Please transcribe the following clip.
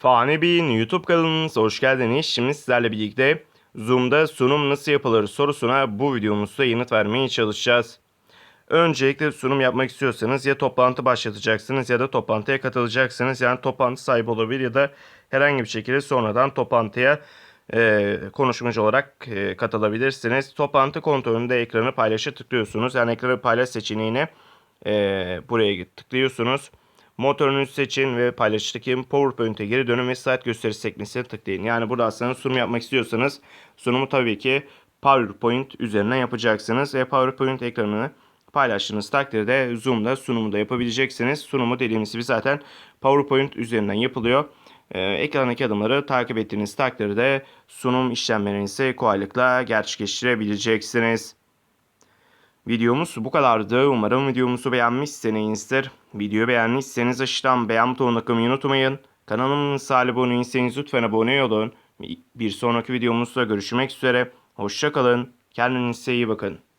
Fani Bey'in YouTube kanalınıza hoş geldiniz. Şimdi sizlerle birlikte Zoom'da sunum nasıl yapılır sorusuna bu videomuzda yanıt vermeye çalışacağız. Öncelikle sunum yapmak istiyorsanız ya toplantı başlatacaksınız ya da toplantıya katılacaksınız. Yani toplantı sahibi olabilir ya da herhangi bir şekilde sonradan toplantıya e, konuşmacı olarak e, katılabilirsiniz. Toplantı kontrolünde ekranı paylaşa tıklıyorsunuz. Yani ekranı paylaş seçeneğine e, buraya tıklıyorsunuz. Motorunu seçin ve paylaştaki PowerPoint'e geri dönün ve slide gösterisi sekmesine tıklayın. Yani burada aslında sunum yapmak istiyorsanız sunumu tabii ki PowerPoint üzerinden yapacaksınız ve PowerPoint ekranını paylaştığınız takdirde Zoom'da sunumu da yapabileceksiniz. Sunumu dediğimiz gibi zaten PowerPoint üzerinden yapılıyor. Ee, ekrandaki adımları takip ettiğiniz takdirde sunum işlemlerinizi kolaylıkla gerçekleştirebileceksiniz. Videomuz bu kadardı. Umarım videomuzu beğenmişsinizdir. Videoyu beğendiyseniz aşağıdan beğen butonuna tıklamayı unutmayın. Kanalımıza abone değilseniz lütfen abone olun. Bir sonraki videomuzda görüşmek üzere. Hoşçakalın. Kendinize iyi bakın.